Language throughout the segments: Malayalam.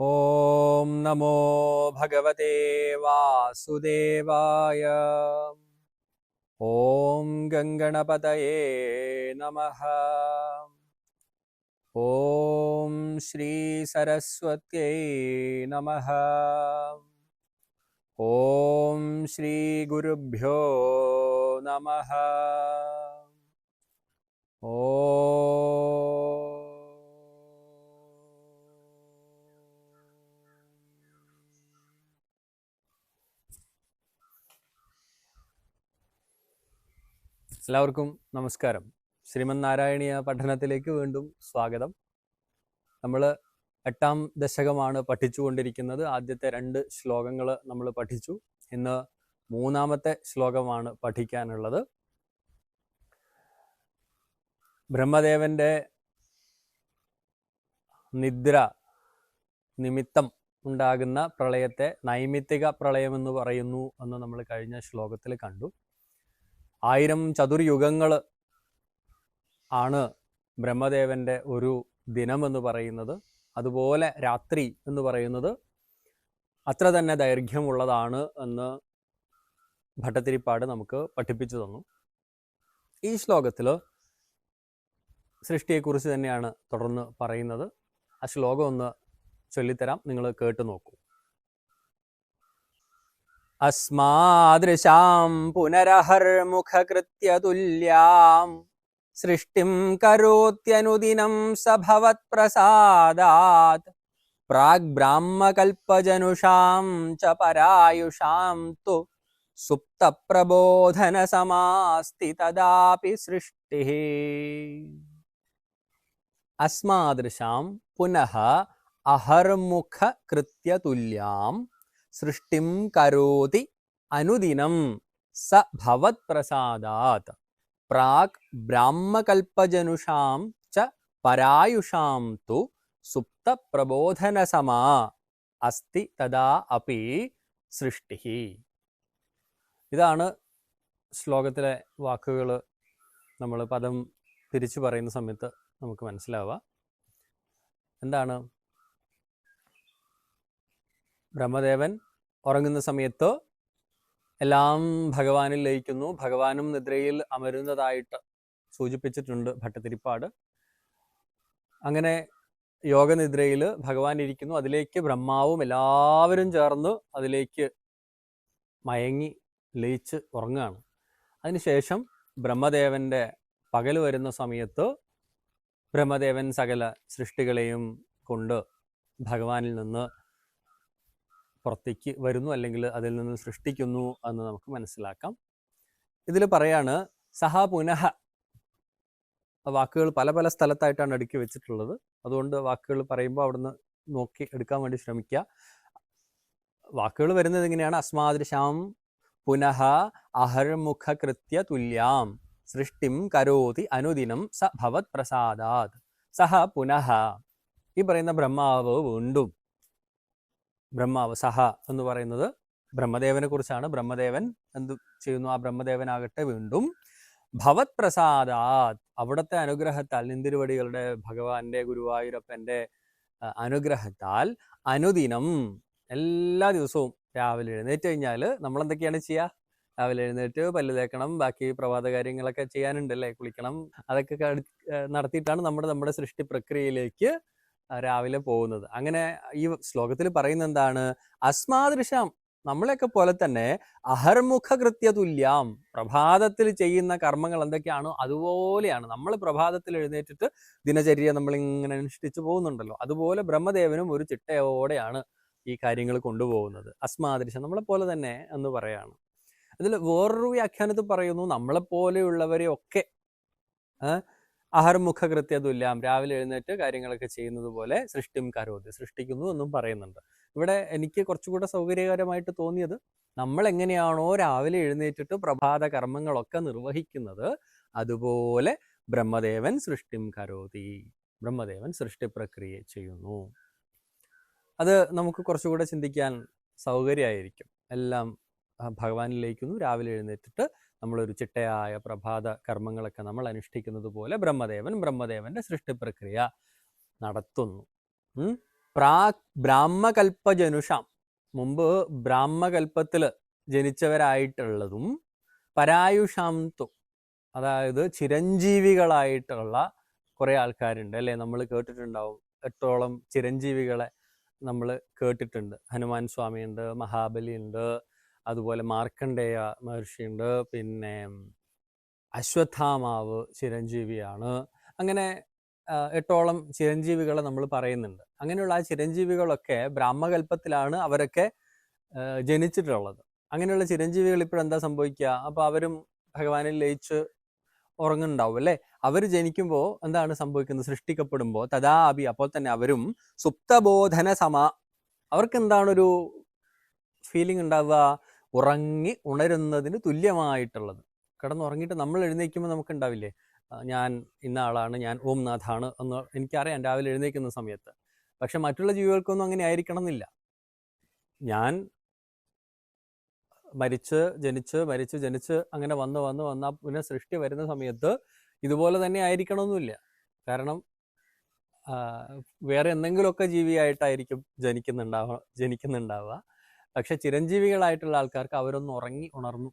നമോ ഭഗവതേ വാസുദേവായ ഓം ഗംഗണപതയേ നമഃ ഓം ശ്രീ സരസ്വത്യൈ നമഃ ഓം ശ്രീ ഗുരുഭ്യോ നമഃ എല്ലാവർക്കും നമസ്കാരം. ശ്രീമന് നാരായണീയ പഠനത്തിലേക്ക് വീണ്ടും സ്വാഗതം. നമ്മൾ എട്ടാം ദശകമാണ് പഠിച്ചുകൊണ്ടിരിക്കുന്നത്. ആദ്യത്തെ രണ്ട് ശ്ലോകങ്ങൾ നമ്മൾ പഠിച്ചു. ഇന്ന് മൂന്നാമത്തെ ശ്ലോകമാണ് പഠിക്കാനുള്ളത്. ബ്രഹ്മദേവന്റെ നിദ്ര നിമിത്തം ഉണ്ടാകുന്ന പ്രളയത്തെ നൈമിത്തിക പ്രളയമെന്ന് പറയുന്നു എന്ന് നമ്മൾ കഴിഞ്ഞ ശ്ലോകത്തിൽ കണ്ടു. ആയിരം ചതുർയുഗങ്ങൾ ആണ് ബ്രഹ്മദേവന്റെ ഒരു ദിനം എന്ന് പറയുന്നത്. അതുപോലെ രാത്രി എന്ന് പറയുന്നത് അത്ര തന്നെ ദൈർഘ്യമുള്ളതാണ് എന്ന് ഭട്ടത്തിരിപ്പാട് നമുക്ക് പഠിപ്പിച്ചു തന്നു. ഈ ശ്ലോകത്തിൽ സൃഷ്ടിയെക്കുറിച്ച് തന്നെയാണ് തുടർന്ന് പറയുന്നത്. ആ ശ്ലോകം ഒന്ന് ചൊല്ലിത്തരാം. നിങ്ങൾ കേട്ടു നോക്കൂ. അസ്മാദൃശാം പുനരഹർമുഖകൃത്യതുല്യാം സൃഷ്ടിം കരോത്യനുദിനം സഭവത് പ്രസാദാത് പ്രാഗ്ബ്രാഹ്മകൽപ്പജനുഷാം ച പരായുഷാം തു സുപ്തപ്രബോധനസമാസ്തി തദാപി സൃഷ്ടി അസ്മാദൃശാം പുനഃ അഹർമുഖ കൃത്യതുല്യാം സൃഷ്ടിം കരോതി അനുദിനം സ ഭവത് പ്രസാദാത് പ്രാക് ബ്രാഹ്മകൽപ്പജനുഷാം ച പരായുഷാം തു സുപ്ത സുപ്തപ്രബോധനസമാ അസ്തി തഥാ അപി സൃഷ്ടി ഇതാണ് ശ്ലോകത്തിലെ വാക്കുകൾ നമ്മൾ പദം തിരിച്ചു പറയുന്ന സമയത്ത് നമുക്ക് മനസ്സിലാവുക. എന്താണ്? ബ്രഹ്മദേവൻ ഉറങ്ങുന്ന സമയത്ത് എല്ലാം ഭഗവാനിൽ ലയിക്കുന്നു. ഭഗവാനും നിദ്രയിൽ അമരുന്നതായിട്ട് സൂചിപ്പിച്ചിട്ടുണ്ട് ഭട്ടതിരിപ്പാട്. അങ്ങനെ യോഗനിദ്രയിൽ ഭഗവാൻ ഇരിക്കുന്നു. അതിലേക്ക് ബ്രഹ്മാവും എല്ലാവരും ചേർന്ന് അതിലേക്ക് മയങ്ങി ലയിച്ച് ഉറങ്ങുകയാണ്. അതിനുശേഷം ബ്രഹ്മദേവന്റെ പകൽ വരുന്ന സമയത്ത് ബ്രഹ്മദേവൻ സകല സൃഷ്ടികളെയും കൊണ്ട് ഭഗവാനിൽ നിന്ന് പുറത്തേക്ക് വരുന്നു അല്ലെങ്കിൽ അതിൽ നിന്ന് സൃഷ്ടിക്കുന്നു എന്ന് നമുക്ക് മനസ്സിലാക്കാം. ഇതിൽ പറയാണ് സഹ പുനഃ വാക്കുകൾ പല പല സ്ഥലത്തായിട്ടാണ് അടുക്കി വെച്ചിട്ടുള്ളത്. അതുകൊണ്ട് വാക്കുകൾ പറയുമ്പോൾ അവിടുന്ന് നോക്കി എടുക്കാൻ വേണ്ടി ശ്രമിക്കുക. വാക്കുകൾ വരുന്നത് എങ്ങനെയാണ്? അസ്മാദൃശാം പുനഃ അഹർമുഖ കൃത്യ തുല്യാം സൃഷ്ടിം കരോതി അനുദിനം സ ഭവത് പ്രസാദാത്. സഹ പുനഃ ഈ പറയുന്ന ബ്രഹ്മാവ് വീണ്ടും ബ്രഹ്മാവ് സഹ എന്ന് പറയുന്നത് ബ്രഹ്മദേവനെ കുറിച്ചാണ്. ബ്രഹ്മദേവൻ എന്ത് ചെയ്യുന്നു? ആ ബ്രഹ്മദേവനാകട്ടെ വീണ്ടും. ഭവത് പ്രസാദാത്. അവിടുത്തെ അനുഗ്രഹത്താൽ നിന്തിരുവടികളുടെ ഭഗവാന്റെ ഗുരുവായൂരപ്പന്റെ അനുഗ്രഹത്താൽ അനുദിനം എല്ലാ ദിവസവും രാവിലെ എഴുന്നേറ്റ് കഴിഞ്ഞാൽ നമ്മൾ എന്തൊക്കെയാണ് ചെയ്യുക രാവിലെ എഴുന്നേറ്റ് പല്ല് തേക്കണം ബാക്കി പ്രഭാത കാര്യങ്ങളൊക്കെ ചെയ്യാനുണ്ടല്ലേ? കുളിക്കണം അതൊക്കെ നടത്തിയിട്ടാണ് നമ്മുടെ നമ്മുടെ സൃഷ്ടി പ്രക്രിയയിലേക്ക് രാവിലെ പോകുന്നത്. അങ്ങനെ ഈ ശ്ലോകത്തിൽ പറയുന്ന എന്താണ് അസ്മാദൃശം നമ്മളെയൊക്കെ പോലെ തന്നെ അഹർമുഖ കൃത്യ തുല്യാം പ്രഭാതത്തിൽ ചെയ്യുന്ന കർമ്മങ്ങൾ എന്തൊക്കെയാണോ അതുപോലെയാണ്. നമ്മൾ പ്രഭാതത്തിൽ എഴുന്നേറ്റിട്ട് ദിനചര്യ നമ്മൾ ഇങ്ങനെ അനുഷ്ഠിച്ചു പോകുന്നുണ്ടല്ലോ. അതുപോലെ ബ്രഹ്മദേവനും ഒരു ചിട്ടയോടെയാണ് ഈ കാര്യങ്ങൾ കൊണ്ടുപോകുന്നത്. അസ്മാദൃശം നമ്മളെ പോലെ തന്നെ എന്ന് പറയാണ്. അതിൽ വേറൊരു വ്യാഖ്യാനത്തിൽ പറയുന്നു നമ്മളെപ്പോലെയുള്ളവരെ ഒക്കെ അഹർമുഖ കൃത്യതുല്യാം രാവിലെ എഴുന്നേറ്റ് കാര്യങ്ങളൊക്കെ ചെയ്യുന്നത് പോലെ സൃഷ്ടിം കരോതി സൃഷ്ടിക്കുന്നു എന്നും പറയുന്നുണ്ട്. ഇവിടെ എനിക്ക് കുറച്ചുകൂടെ സൗകര്യകരമായിട്ട് തോന്നിയത് നമ്മൾ എങ്ങനെയാണോ രാവിലെ എഴുന്നേറ്റിട്ട് പ്രഭാത കർമ്മങ്ങളൊക്കെ നിർവഹിക്കുന്നത് അതുപോലെ ബ്രഹ്മദേവൻ സൃഷ്ടിം കരോതി. ബ്രഹ്മദേവൻ സൃഷ്ടി പ്രക്രിയ ചെയ്യുന്നു. അത് നമുക്ക് കുറച്ചുകൂടെ ചിന്തിക്കാൻ സൗകര്യമായിരിക്കും. എല്ലാം ഭഗവാനിലേക്കുന്നു രാവിലെ എഴുന്നേറ്റിട്ട് നമ്മളൊരു ചിട്ടയായ പ്രഭാത കർമ്മങ്ങളൊക്കെ നമ്മൾ അനുഷ്ഠിക്കുന്നത് പോലെ ബ്രഹ്മദേവൻ ബ്രഹ്മദേവന്റെ സൃഷ്ടി പ്രക്രിയ നടത്തുന്നു. പ്രാ പ്രാക് ബ്രാഹ്മകൽപ്പജനുഷാം. മുമ്പ് ബ്രാഹ്മകൽപ്പത്തിൽ ജനിച്ചവരായിട്ടുള്ളതും പരായുഷാം തു അതായത് ചിരഞ്ജീവികളായിട്ടുള്ള കുറേ ആൾക്കാരുണ്ട് അല്ലേ? നമ്മൾ കേട്ടിട്ടുണ്ടാവും. എട്ടോളം ചിരഞ്ജീവികളെ നമ്മൾ കേട്ടിട്ടുണ്ട്. ഹനുമാൻ സ്വാമിയുണ്ട് മഹാബലി ഉണ്ട് അതുപോലെ മാർക്കണ്ഡേയ മഹർഷിയുണ്ട്. പിന്നെ അശ്വത്ഥാമാവ് ചിരഞ്ജീവിയാണ്. അങ്ങനെ എട്ടോളം ചിരഞ്ജീവികളെ നമ്മൾ പറയുന്നുണ്ട്. അങ്ങനെയുള്ള ആ ചിരഞ്ജീവികളൊക്കെ ബ്രാഹ്മകൽപ്പത്തിലാണ് അവരൊക്കെ ജനിച്ചിട്ടുള്ളത്. അങ്ങനെയുള്ള ചിരഞ്ജീവികൾ ഇപ്പോഴെന്താ സംഭവിക്കുക? അപ്പോൾ അവരും ഭഗവാനിൽ ലയിച്ച് ഉറങ്ങുന്നുണ്ടാവും അല്ലേ? അവർ ജനിക്കുമ്പോൾ എന്താണ് സംഭവിക്കുന്നത്? സൃഷ്ടിക്കപ്പെടുമ്പോൾ തഥാപി അപ്പോൾ തന്നെ അവരും സുപ്തബോധന സമ അവർക്ക് എന്താണൊരു ഫീലിംഗ് ഉണ്ടാവുക? ഉറങ്ങി ഉണരുന്നതിന് തുല്യമായിട്ടുള്ളത്. കിടന്നുറങ്ങിയിട്ട് നമ്മൾ എഴുന്നേൽക്കുമ്പോൾ നമുക്കുണ്ടാവില്ലേ? ഞാൻ ഇന്ന ആളാണ് ഞാൻ ഓം നാഥാണ് എന്ന് എനിക്കറിയാം രാവിലെ എഴുന്നേൽക്കുന്ന സമയത്ത്. പക്ഷെ മറ്റുള്ള ജീവികൾക്കൊന്നും അങ്ങനെ ആയിരിക്കണം എന്നില്ല ഞാൻ മരിച്ച് ജനിച്ച് മരിച്ച് ജനിച്ച് അങ്ങനെ വന്ന് വന്ന് വന്ന പിന്നെ സൃഷ്ടി വരുന്ന സമയത്ത് ഇതുപോലെ തന്നെ ആയിരിക്കണമെന്നില്ല. കാരണം വേറെ എന്തെങ്കിലുമൊക്കെ ജീവിയായിട്ടായിരിക്കും ജനിക്കുന്നുണ്ടാവുക ജനിക്കുന്നുണ്ടാവുക. പക്ഷെ ചിരഞ്ജീവികളായിട്ടുള്ള ആൾക്കാർക്ക് അവരൊന്ന് ഉറങ്ങി ഉണർന്നു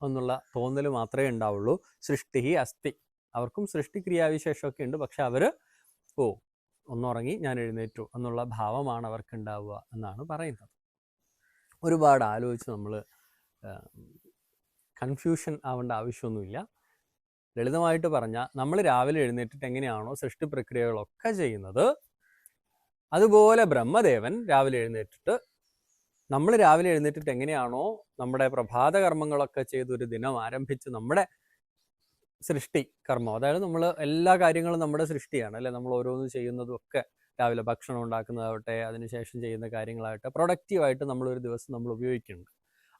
എന്നുള്ള തോന്നൽ മാത്രമേ ഉണ്ടാവുള്ളൂ. സൃഷ്ടി അസ്ഥി അവർക്കും സൃഷ്ടി ക്രിയാവിശേഷമൊക്കെ ഉണ്ട്. പക്ഷെ അവർ ഓ ഒന്നുറങ്ങി ഞാൻ എഴുന്നേറ്റു എന്നുള്ള ഭാവമാണ് അവർക്ക് ഉണ്ടാവുക എന്നാണ് പറയുന്നത്. ഒരുപാട് ആലോചിച്ച് നമ്മൾ കൺഫ്യൂഷൻ ആവേണ്ട ആവശ്യമൊന്നുമില്ല. ലളിതമായിട്ട് പറഞ്ഞാൽ നമ്മൾ രാവിലെ എഴുന്നേറ്റിട്ട് എങ്ങനെയാണോ സൃഷ്ടി പ്രക്രിയകളൊക്കെ ചെയ്യുന്നത് അതുപോലെ ബ്രഹ്മദേവൻ രാവിലെ എഴുന്നേറ്റിട്ട് നമ്മൾ രാവിലെ എഴുന്നേറ്റിട്ട് എങ്ങനെയാണോ നമ്മുടെ പ്രഭാത കർമ്മങ്ങളൊക്കെ ചെയ്ത് ഒരു ദിനം ആരംഭിച്ച് നമ്മുടെ സൃഷ്ടി കർമ്മം. അതായത് നമ്മൾ എല്ലാ കാര്യങ്ങളും നമ്മുടെ സൃഷ്ടിയാണ് അല്ലെ? നമ്മൾ ഓരോന്ന് ചെയ്യുന്നതും ഒക്കെ രാവിലെ ഭക്ഷണം ഉണ്ടാക്കുന്നതാവട്ടെ അതിനുശേഷം ചെയ്യുന്ന കാര്യങ്ങളാവട്ടെ പ്രൊഡക്റ്റീവായിട്ട് നമ്മൾ ഒരു ദിവസം നമ്മൾ ഉപയോഗിക്കുന്നുണ്ട്.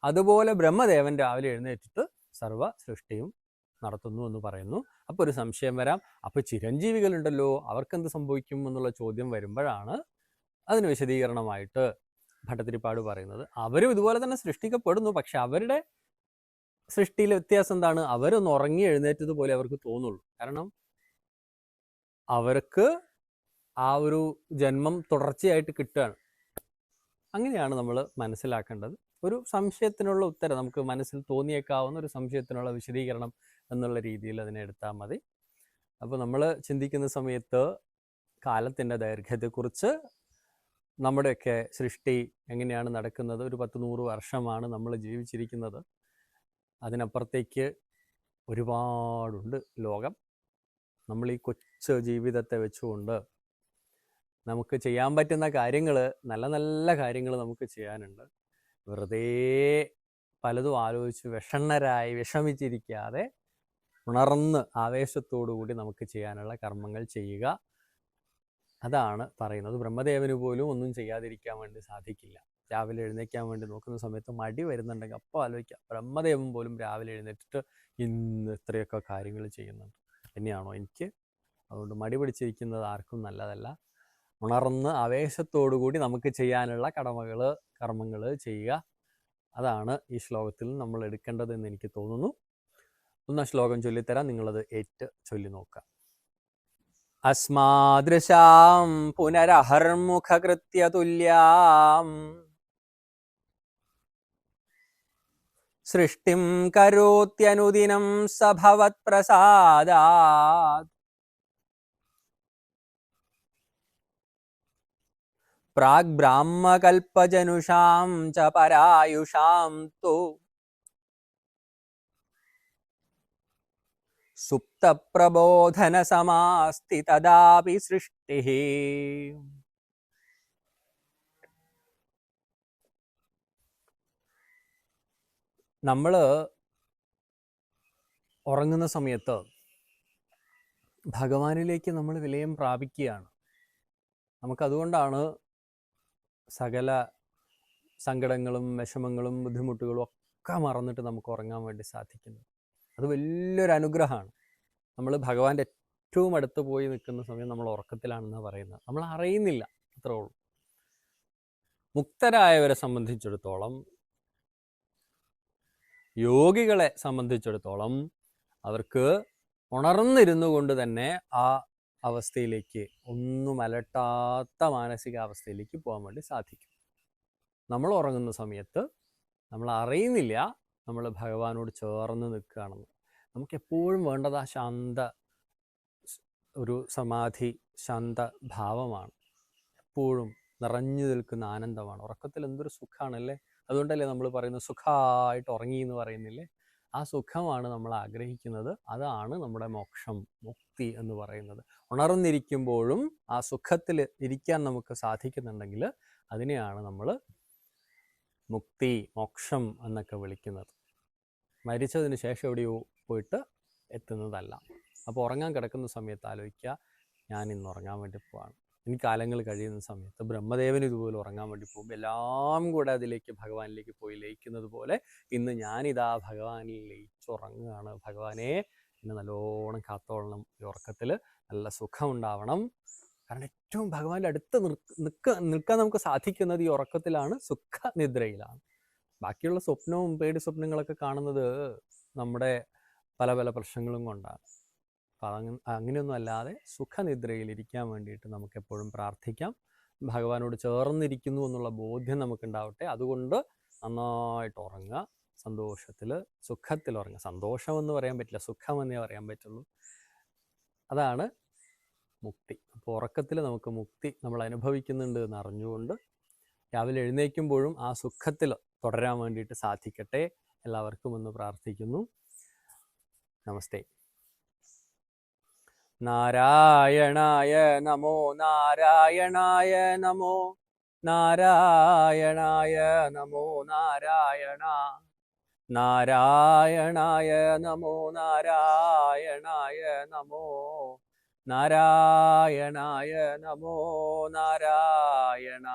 അതുപോലെ ബ്രഹ്മദേവൻ രാവിലെ എഴുന്നേറ്റിട്ട് സർവ സൃഷ്ടിയും നടത്തുന്നു എന്ന് പറയുന്നു. അപ്പോൾ ഒരു സംശയം വരാം. അപ്പോൾ ചിരഞ്ജീവികളുണ്ടല്ലോ അവർക്കെന്ത് സംഭവിക്കും എന്നുള്ള ചോദ്യം വരുമ്പോഴാണ് അതിന് വിശദീകരണമായിട്ട് ഭട്ടതിരിപ്പാട് പറയുന്നത്. അവരും ഇതുപോലെ തന്നെ സൃഷ്ടിക്കപ്പെടുന്നു. പക്ഷെ അവരുടെ സൃഷ്ടിയിലെ വ്യത്യാസം എന്താണ്? അവരൊന്ന് ഉറങ്ങി എഴുന്നേറ്റത് പോലെ അവർക്ക് തോന്നുള്ളൂ. കാരണം അവർക്ക് ആ ഒരു ജന്മം തുടർച്ചയായിട്ട് കിട്ടുകയാണ്. അങ്ങനെയാണ് നമ്മൾ മനസ്സിലാക്കേണ്ടത്. ഒരു സംശയത്തിനുള്ള ഉത്തരം നമുക്ക് മനസ്സിൽ തോന്നിയേക്കാവുന്ന ഒരു സംശയത്തിനുള്ള വിശദീകരണം എന്നുള്ള രീതിയിൽ അതിനെ എടുത്താൽ മതി. അപ്പോൾ നമ്മൾ ചിന്തിക്കുന്ന സമയത്ത് കാലത്തിന്റെ ദൈർഘ്യത്തെക്കുറിച്ച് നമ്മുടെയൊക്കെ സൃഷ്ടി എങ്ങനെയാണ് നടക്കുന്നത്? ഒരു പത്ത് നൂറ് വർഷമാണ് നമ്മൾ ജീവിച്ചിരിക്കുന്നത്. അതിനപ്പുറത്തേക്ക് ഒരുപാടുണ്ട് ലോകം. നമ്മൾ ഈ കൊച്ചു ജീവിതത്തെ വെച്ചുകൊണ്ട് നമുക്ക് ചെയ്യാൻ പറ്റുന്ന കാര്യങ്ങൾ നല്ല നല്ല കാര്യങ്ങൾ നമുക്ക് ചെയ്യാനുണ്ട്. വെറുതെ പലതും ആലോചിച്ച് വിഷണ്ണരായി വിഷമിച്ചിരിക്കാതെ ഉണർന്ന് ആവേശത്തോടു കൂടി നമുക്ക് ചെയ്യാനുള്ള കർമ്മങ്ങൾ ചെയ്യുക. അതാണ് പറയുന്നത്. ബ്രഹ്മദേവന് പോലും ഒന്നും ചെയ്യാതിരിക്കാൻ വേണ്ടി സാധിക്കില്ല. രാവിലെ എഴുന്നേക്കാൻ വേണ്ടി നോക്കുന്ന സമയത്ത് മടി വരുന്നുണ്ടെങ്കിൽ അപ്പോൾ ആലോചിക്കാം ബ്രഹ്മദേവൻ പോലും രാവിലെ എഴുന്നേറ്റിട്ട് ഇന്ന് ഇത്രയൊക്കെ കാര്യങ്ങൾ ചെയ്യുന്നുണ്ട്. തന്നെയാണോ എനിക്ക്? അതുകൊണ്ട് മടി പിടിച്ചിരിക്കുന്നത് ആർക്കും നല്ലതല്ല. ഉണർന്ന് ആവേശത്തോടു കൂടി നമുക്ക് ചെയ്യാനുള്ള കടമകൾ കർമ്മങ്ങൾ ചെയ്യുക. അതാണ് ഈ ശ്ലോകത്തിൽ നമ്മൾ എടുക്കേണ്ടതെന്ന് എനിക്ക് തോന്നുന്നു. ഒന്ന് ശ്ലോകം ചൊല്ലിത്തരാം. നിങ്ങളത് ഏറ്റ് ചൊല്ലി നോക്കുക അസ്മാദൃശാം പുനരഹർമുഖകൃത്യതുല്യാം. സൃഷ്ടിം കരോത്യനുദിനം സഭവത് പ്രസാദാത് പ്രാഗ്ബ്രാഹ്മകൽപ്പജനുഷാം ച പരായുഷാം തു. സുപ്തപ്രബോധനസമാസ്തി തദാപി സൃഷ്ടി നമ്മൾ ഉറങ്ങുന്ന സമയത്ത് ഭഗവാനിലേക്ക് നമ്മൾ വിലയം പ്രാപിക്കുകയാണ്. നമുക്കതുകൊണ്ടാണ് സകല സങ്കടങ്ങളും വിഷമങ്ങളും ബുദ്ധിമുട്ടുകളും ഒക്കെ മറന്നിട്ട് നമുക്ക് ഉറങ്ങാൻ വേണ്ടി സാധിക്കുന്നത്. അത് വലിയൊരു അനുഗ്രഹമാണ്. നമ്മൾ ഭഗവാന്റെ ഏറ്റവും അടുത്ത് പോയി നിൽക്കുന്ന സമയം നമ്മൾ ഉറക്കത്തിലാണെന്നാണ് പറയുന്നത്. നമ്മൾ അറിയുന്നില്ല അത്രേ ഉള്ളൂ. മുക്തരായവരെ സംബന്ധിച്ചിടത്തോളം യോഗികളെ സംബന്ധിച്ചിടത്തോളം അവർക്ക് ഉണർന്നിരുന്നു കൊണ്ട് തന്നെ ആ അവസ്ഥയിലേക്ക് ഒന്നും അലട്ടാത്ത മാനസികാവസ്ഥയിലേക്ക് പോകാൻ വേണ്ടി സാധിക്കും. നമ്മൾ ഉറങ്ങുന്ന സമയത്ത് നമ്മൾ അറിയുന്നില്ല നമ്മൾ ഭഗവാനോട് ചേർന്ന് നിൽക്കുകയാണെന്ന്. നമുക്ക് എപ്പോഴും വേണ്ടത് ആ ശാന്ത ഒരു സമാധി ശാന്ത ഭാവമാണ്. എപ്പോഴും നിറഞ്ഞു നിൽക്കുന്ന ആനന്ദമാണ്. ഉറക്കത്തിൽ എന്തൊരു സുഖമാണല്ലേ അതുകൊണ്ടല്ലേ നമ്മൾ പറയുന്നത് സുഖമായിട്ട് ഉറങ്ങി എന്ന് പറയുന്നില്ലേ? ആ സുഖമാണ് നമ്മൾ ആഗ്രഹിക്കുന്നത്. അതാണ് നമ്മുടെ മോക്ഷം മുക്തി എന്ന് പറയുന്നത്. ഉണർന്നിരിക്കുമ്പോഴും ആ സുഖത്തിൽ ഇരിക്കാൻ നമുക്ക് സാധിക്കുന്നുണ്ടെങ്കിൽ അതിനെയാണ് നമ്മൾ മുക്തി മോക്ഷം എന്നൊക്കെ വിളിക്കുന്നത്. മരിച്ചതിന് ശേഷം എവിടെയോ പോയിട്ട് എത്തുന്നതല്ല. അപ്പോൾ ഉറങ്ങാൻ കിടക്കുന്ന സമയത്ത് ആലോചിക്കുക ഞാൻ ഇന്ന് ഉറങ്ങാൻ വേണ്ടി പോവാണ്. ഇനി കാലങ്ങൾ കഴിയുന്ന സമയത്ത് ബ്രഹ്മദേവൻ ഇതുപോലെ ഉറങ്ങാൻ വേണ്ടി പോകുമ്പോൾ എല്ലാം കൂടെ അതിലേക്ക് ഭഗവാനിലേക്ക് പോയി ലയിക്കുന്നത് പോലെ ഇന്ന് ഞാനിതാ ഭഗവാനിൽ ലയിച്ചുറങ്ങുകയാണ്. ഭഗവാനെ എന്നെ നല്ലോണം കാത്തോളണം. ഈ ഉറക്കത്തിൽ നല്ല സുഖമുണ്ടാവണം. കാരണം ഏറ്റവും ഭഗവാന്റെ അടുത്ത് നിൽക്ക നിൽക്കാൻ നമുക്ക് സാധിക്കുന്നത് ഈ ഉറക്കത്തിലാണ് സുഖ നിദ്രയിലാണ് ബാക്കിയുള്ള സ്വപ്നവും പേടി സ്വപ്നങ്ങളൊക്കെ കാണുന്നത് നമ്മുടെ പല പല പ്രശ്നങ്ങളും കൊണ്ടാണ്. അപ്പം അങ്ങനെയൊന്നും അല്ലാതെ സുഖനിദ്രയിൽ ഇരിക്കാൻ വേണ്ടിയിട്ട് നമുക്ക് എപ്പോഴും പ്രാർത്ഥിക്കാം. ഭഗവാനോട് ചേർന്നിരിക്കുന്നു എന്നുള്ള ബോധ്യം നമുക്കുണ്ടാവട്ടെ. അതുകൊണ്ട് നന്നായിട്ട് ഉറങ്ങുക. സന്തോഷത്തിൽ സുഖത്തിൽ ഉറങ്ങുക. സന്തോഷമെന്ന് പറയാൻ പറ്റില്ല സുഖമെന്നേ പറയാൻ പറ്റുള്ളൂ. അതാണ് മുക്തി. അപ്പോൾ ഉറക്കത്തിൽ നമുക്ക് മുക്തി നമ്മൾ അനുഭവിക്കുന്നുണ്ട് എന്ന് അറിഞ്ഞുകൊണ്ട് രാവിലെ എഴുന്നേൽക്കുമ്പോഴും ആ സുഖത്തിൽ തുടരാൻ വേണ്ടിയിട്ട് സാധിക്കട്ടെ. എല്ലാവർക്കും ഒന്ന് പ്രാർത്ഥിക്കുന്നു. നമസ്തേ. നാരായണായ നമോ നാരായണായ നമോ നാരായണായ നമോ നാരായണ നാരായണായ നമോ നാരായണായ നമോ നാരായണായ നമോ നാരായണ